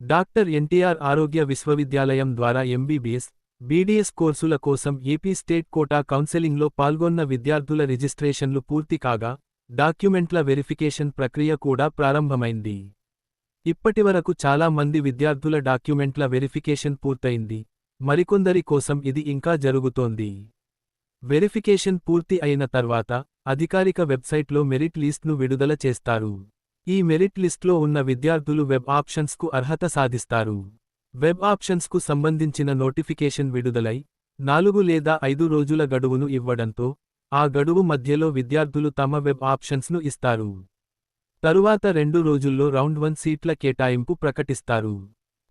Doctor NTR ఆరోగ్య విశ్వవిద్యాలయం ద్వారా ఎంబీబీఎస్ బీడీఎస్ కోర్సుల కోసం ఏపీ స్టేట్ కోటా కౌన్సెలింగ్లో పాల్గొన్న విద్యార్థుల రిజిస్ట్రేషన్లు పూర్తి కాగా డాక్యుమెంట్ల వెరిఫికేషన్ ప్రక్రియ కూడా ప్రారంభమైంది. ఇప్పటివరకు చాలా మంది విద్యార్థుల డాక్యుమెంట్ల వెరిఫికేషన్ పూర్తయింది. మరికొందరి కోసం ఇది ఇంకా జరుగుతోంది. వెరిఫికేషన్ పూర్తి అయిన తర్వాత అధికారిక వెబ్సైట్లో మెరిట్ లిస్ట్ను విడుదల చేస్తారు. ఈ మెరిట్ లిస్ట్లో ఉన్న విద్యార్థులు వెబ్ ఆప్షన్స్కు అర్హత సాధిస్తారు. వెబ్ ఆప్షన్స్కు సంబంధించిన నోటిఫికేషన్ విడుదలై నాలుగు లేదా ఐదు రోజుల గడువును ఇవ్వడంతో ఆ గడువు మధ్యలో విద్యార్థులు తమ వెబ్ ఆప్షన్స్ను ఇస్తారు. తరువాత రెండు రోజుల్లో రౌండ్ వన్ సీట్ల కేటాయింపు ప్రకటిస్తారు.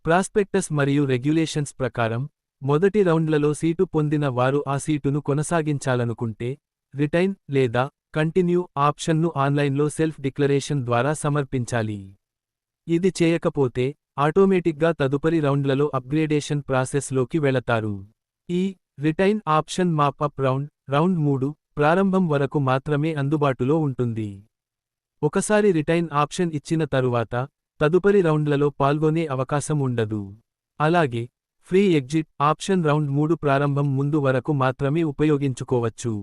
ప్రాస్పెక్టస్ మరియు రెగ్యులేషన్స్ ప్రకారం మొదటి రౌండ్లలో సీటు పొందిన వారు ఆ సీటును కొనసాగించాలనుకుంటే రిటైన్ లేదా కంటిన్యూ ఆప్షన్ను ఆన్లైన్లో సెల్ఫ్ డిక్లరేషన్ ద్వారా సమర్పించాలి. ఇది చేయకపోతే ఆటోమేటిక్గా తదుపరి రౌండ్లలో అప్గ్రేడేషన్ ప్రాసెస్లోకి వెళతారు. ఈ retain option mop up round round మూడు ప్రారంభం వరకు మాత్రమే అందుబాటులో ఉంటుంది. ఒకసారి రిటైన్ ఆప్షన్ ఇచ్చిన తరువాత తదుపరి రౌండ్లలో పాల్గొనే అవకాశం ఉండదు. అలాగే ఫ్రీ ఎగ్జిట్ ఆప్షన్ రౌండ్ మూడు ప్రారంభం ముందు వరకు మాత్రమే ఉపయోగించుకోవచ్చు.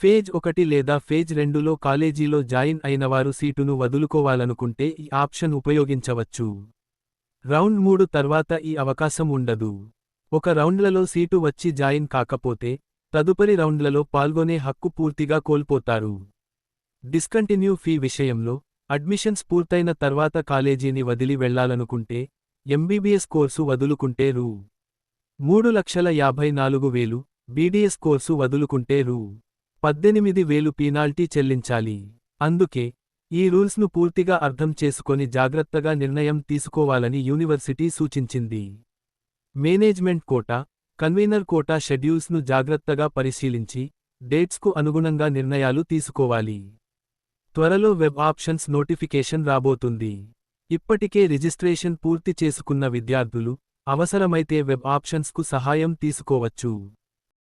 ఫేజ్ ఒకటి లేదా ఫేజ్ రెండులో కాలేజీలో జాయిన్ అయినవారు సీటును వదులుకోవాలనుకుంటే ఈ ఆప్షన్ ఉపయోగించవచ్చు. రౌండ్ మూడు తర్వాత ఈ అవకాశం ఉండదు. ఒక రౌండ్లలో సీటు వచ్చి జాయిన్ కాకపోతే తదుపరి రౌండ్లలో పాల్గొనే హక్కు పూర్తిగా కోల్పోతారు. డిస్కంటిన్యూ ఫీ విషయంలో అడ్మిషన్స్ పూర్తయిన తర్వాత కాలేజీని వదిలి వెళ్ళాలనుకుంటే ఎంబీబీఎస్ కోర్సు వదులుకుంటే రూ. మూడు లక్షల యాభై నాలుగు వేలు బీడీఎస్ కోర్సు వదులుకుంటే రూ. పద్దెనిమిది వేలు పీనాల్టీ చెల్లించాలి. అందుకే ఈ రూల్స్ను పూర్తిగా అర్థం చేసుకొని జాగ్రత్తగా నిర్ణయం తీసుకోవాలని యూనివర్సిటీ సూచించింది. మేనేజ్మెంట్ కోటా కన్వీనర్ కోటా షెడ్యూల్స్ను జాగ్రత్తగా పరిశీలించి డేట్స్కు అనుగుణంగా నిర్ణయాలు తీసుకోవాలి. త్వరలో వెబ్ ఆప్షన్స్ నోటిఫికేషన్ రాబోతుంది. ఇప్పటికే రిజిస్ట్రేషన్ పూర్తి చేసుకున్న విద్యార్థులు అవసరమైతే వెబ్ ఆప్షన్స్కు సహాయం తీసుకోవచ్చు.